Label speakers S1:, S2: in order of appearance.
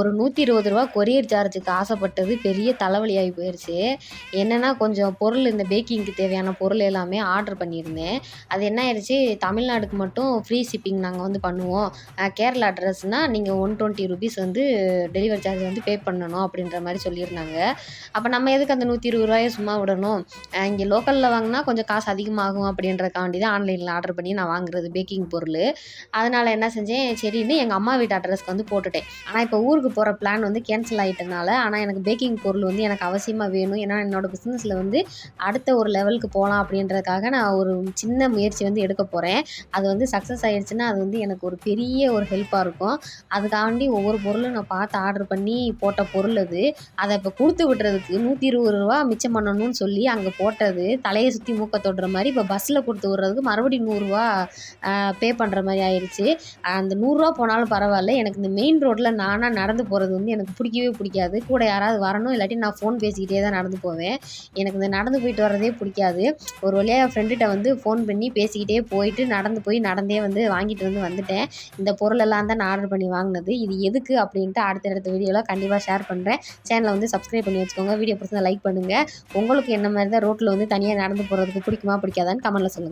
S1: ஒரு நூற்றி இருபது ரூபா கொரியர் சார்ஜுக்கு ஆசைப்பட்டது பெரிய தலைவலியாகி போயிடுச்சு என்னென்னா கொஞ்சம் பொருள் இந்த பேக்கிங்க்கு தேவையான பொருள் எல்லாமே ஆர்டர் பண்ணியிருந்தேன். அது என்ன ஆயிடுச்சு தமிழ்நாடுக்கு மட்டும் ஃப்ரீ ஷிப்பிங் நாங்கள் வந்து பண்ணுவோம். கேரளா அட்ரஸ்னால் நீங்கள் ஒன் டுவெண்ட்டி ருபீஸ் வந்து டெலிவரி சார்ஜ் வந்து பே பண்ணணும் அப்படின்ற மாதிரி சொல்லியிருந்தாங்க. அப்போ நம்ம எதுக்கு அந்த நூற்றி இருபது ரூபாயை சும்மா விடணும்? இங்கே லோக்கலில் வாங்கினா கொஞ்சம் காசு அதிகமாகும் அப்படின்றக்காண்டி தான் ஆன்லைனில் ஆர்டர் பண்ணி நான் வாங்குறது பேக்கிங் பொருள். அதனால் என்ன செஞ்சேன் சரின்னு எங்கள் அம்மா வீட்டு அட்ரஸ்க்கு வந்து போட்டுட்டேன். ஆனால் இப்போ ஊருக்கு போகிற பிளான் வந்து கேன்சல் ஆகிட்டனால ஆனால் எனக்கு பேக்கிங் பொருள் வந்து எனக்கு அவசியமாக வேணும். ஏன்னா என்னோடய பிஸ்னஸில் வந்து அடுத்த ஒரு லெவலுக்கு போகலாம் அப்படின்றதுக்காக நான் ஒரு சின்ன முயற்சி வந்து எடுக்க போகிறேன் அது வந்து சக்ஸஸ் ஆகிடுச்சுன்னா அது வந்து எனக்கு ஒரு பெரிய ஒரு ஹெல்ப்பாக இருக்கும். அதுக்காண்டி ஒவ்வொரு பொருளும் நான் பார்த்து ஆர்டர் பண்ணி போட்ட பொருள் அது. அதை இப்போ கொடுத்து விடுறதுக்கு நூற்றி இருபது ரூபா மிச்சம் பண்ணணும்னு சொல்லி அங்கே போட்டது. தலையை சுற்றி மூக்க தொடுற மாதிரி இப்போ பஸ்ஸில் கொடுத்து விட்றதுக்கு மறுபடியும் நூறுரூவா பே பண்ணுற மாதிரி ஆயிடுச்சு அந்த நூறுரூவா போனாலும் பரவாயில்ல. எனக்கு இந்த மெயின் ரோட்டில் நானாக நடந்து நடந்து போகிறது வந்து எனக்கு பிடிக்கவே பிடிக்காது. கூட யாராவது வரணும் இல்லாட்டி நான் ஃபோன் பேசிக்கிட்டே தான் நடந்து போவேன். எனக்கு இந்த நடந்து போயிட்டு வர்றதே பிடிக்காது. ஒரு வழியாக என் ஃப்ரெண்டுகிட்ட வந்து ஃபோன் பண்ணி பேசிக்கிட்டே போயிட்டு நடந்து போய் நடந்தே வந்து வாங்கிட்டு வந்து வந்துட்டேன். இந்த பொருளெல்லாம் தான் நான் ஆர்டர் பண்ணி வாங்கினது. இது எதுக்கு அப்படின்ட்டு அடுத்த அடுத்த வீடியோவில் கண்டிப்பாக ஷேர் பண்ணுறேன் சேனலை வந்து சப்ஸ்கிரைப் பண்ணி வச்சுக்கோங்க. வீடியோ பிடிச்சா லைக் பண்ணுங்கள் உங்களுக்கு என்ன மாதிரி தான் ரோட்டில் வந்து தனியாக நடந்து போகிறதுக்கு பிடிக்குமா பிடிக்காதான்னு கமெண்ட்டில் சொல்லுங்கள்